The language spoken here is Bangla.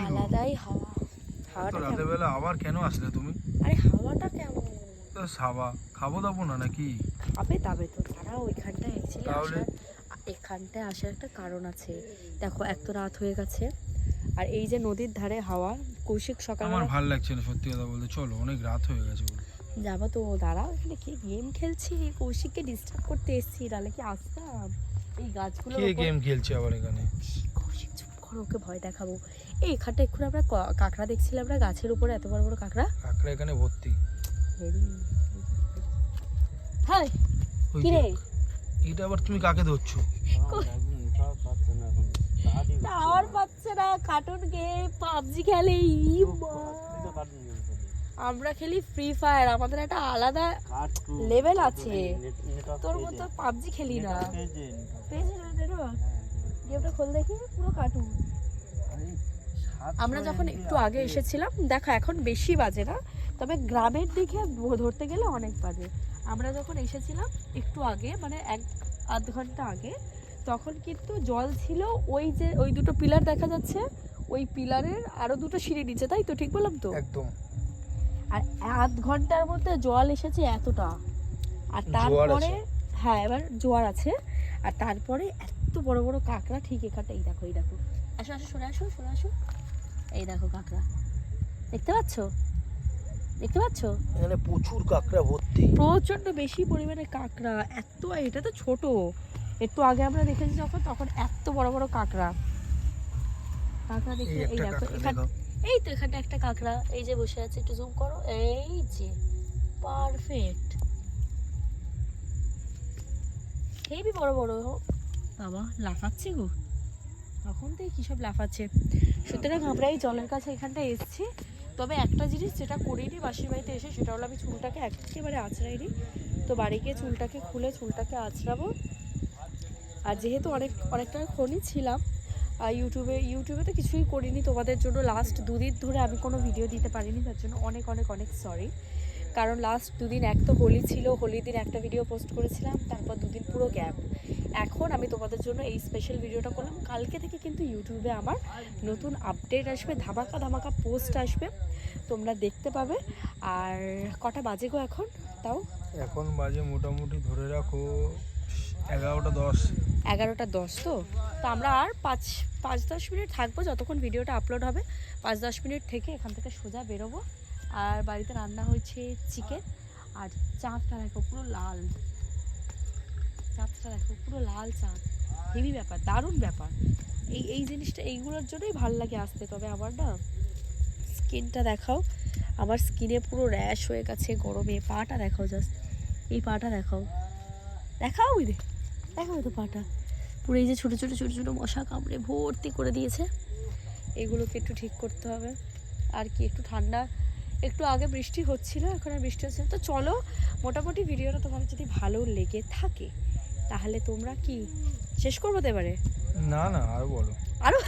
আলাদাই হাওয়া। হাওয়াটা রাতের বেলা আবার কেন আসলে তুমি? আরে হাওয়াটা কেমন? সাবা খাব দাবো না নাকি? খাবে তবে তো তারা ওইখানটায় অ্যাকচুয়ালি তাহলে? আসার এখানটায় আসার একটা কারণ আছে। দেখো এক তো রাত হয়ে গেছে। আর এই যে নদীর ধারে হাওয়া কৌশিক সকাল আমার ভালো লাগছে না সত্যি কথা বলতে। চলো অনেক রাত হয়ে গেছে বলে যাব তো দাঁড়াও এখানে কি গেম খেলছি? কৌশিককে ডিস্টার্ব করতে এসছি তাহলে কি আসতাম? এই গাছগুলো কে গেম খেলছে আবার এখানে? কৌশিক করো ওকে ভয় দেখাবো? এই এখানটা এক্ষুনি আমরা ক- কাঁকড়া দেখছিলাম আমরা গাছের উপরে এত বড় বড় কাঁকড়া? কাকড়া এখানে ভর্তি। হাই কি রে এটা আবার তুমি কাকে ধরছো? টাওয়ার পাচ্ছে না কার্টুন গেম পাবজি খেলে আমরা খেলি ফ্রি ফায়ার আমাদের একটা আলাদা লেভেল আছে। তোর মতো পাবজি খেলি না। খোল দেখি পুরো কার্টুন আমরা যখন একটু আগে এসেছিলাম দেখো এখন বেশি বাজে না তবে গ্রামের দিকে ধরতে গেলে অনেক বাজে। আমরা যখন এসেছিলাম একটু আগে মানে এক আধ ঘণ্টা আগে তখন কিন্তু জল ছিল ওই যে ওই দুটো পিলার দেখা যাচ্ছে ওই পিলারের আরও দুটো সিঁড়ি নিচে তাই তো? ঠিক বললাম তো? একদম। আর আধ ঘণ্টার মধ্যে জল এসেছে এতটা। আর তারপরে? হ্যাঁ এবার জোয়ার আছে। আর তারপরে এত বড় বড় কাঁকড়া ঠিক এখানটা এই দেখো এই দেখো। আসো আসো সরে আসো সরে আসো। এই দেখো কাঁকড়া। দেখতে পাচ্ছ? দেখতে পাচ্ছ? এখানে প্রচুর কাকড়া ভর্তি। প্রচণ্ড বেশি পরিমাণে কাঁকড়া। এত এটা তো ছোট। একটু আগে আমরা দেখেছি যখন তখন এত বড় বড় কাঁকড়া। কাঁকড়া দেখে এই দেখো কাকড়া এই তো এখানটা একটা কাঁকড়া। এই যে বসে আছে একটু জুম করো। এই যে পারফেক্ট হেবি বড় বড় বাবা লাফাচ্ছে গো। তখন থেকে কী সব লাফাচ্ছে? সুতরাং আমরা এই জলের কাছে এখানটা এসেছি। তবে একটা জিনিস যেটা করিনি বাসির বাড়িতে এসে সেটা হলো আমি চুলটাকে একেবারে আঁচড়াইনি। তো বাড়ি গিয়ে চুলটাকে খুলে চুলটাকে আঁচড়াবো। আর যেহেতু অনেক অনেকটা খনি ছিলাম আর ইউটিউবে ইউটিউবে তো কিছুই করিনি। তোমাদের জন্য লাস্ট দুদিন ধরে আমি কোনো ভিডিও দিতে পারিনি তার জন্য অনেক অনেক অনেক সরি কারণ লাস্ট দুদিন এক তো হোলি ছিল হোলির দিন একটা ভিডিও পোস্ট করেছিলাম তারপর দুদিন পুরো গ্যাপ এখন আমি তোমাদের জন্য এই স্পেশাল ভিডিওটা করলাম। কালকে থেকে কিন্তু ইউটিউবে আমার নতুন আপডেট আসবে ধামাকা ধামাকা পোস্ট আসবে তোমরা দেখতে পাবে। আর কটা বাজে গো এখন? তাও? এখন বাজে মোটামুটি ধরে রাখো এগারোটা দশ। এগারোটা দশ তো? তো আমরা আর পাঁচ পাঁচ দশ মিনিট থাকব যতক্ষণ ভিডিওটা আপলোড হবে। পাঁচ দশ মিনিট থেকে এখান থেকে সোজা বেরোবো। আর বাড়িতে রান্না হয়েছে চিকেন আর চাঁদটা দেখো পুরো লাল। চাঁদটা দেখো পুরো লাল চাঁদ। হেভি ব্যাপার, দারুণ ব্যাপার। এই এই জিনিসটা এইগুলোর জন্যই ভালো লাগে আসতে। তবে আমার না স্কিনটা দেখাও, আমার স্কিনে পুরো র্যাশ হয়ে গেছে গরমে। পাটা দেখাও জাস্ট এই পাটা দেখাও। দেখাও ওই দেখাও তো পাটা। পুরো এই যে ছোটো ছোটো ছোটো ছোটো মশা কামড়ে ভর্তি করে দিয়েছে। এগুলোকে একটু ঠিক করতে হবে। আর কি, একটু ঠান্ডা একটু আগে বৃষ্টি হচ্ছিল এখন আর বৃষ্টি হচ্ছে তো চলো মোটামুটি ভিডিওটা তোমার যদি ভালো লেগে থাকে তাহলে তোমরা কি শেষ করব তো এবারে? না না আরও বলো। আরও?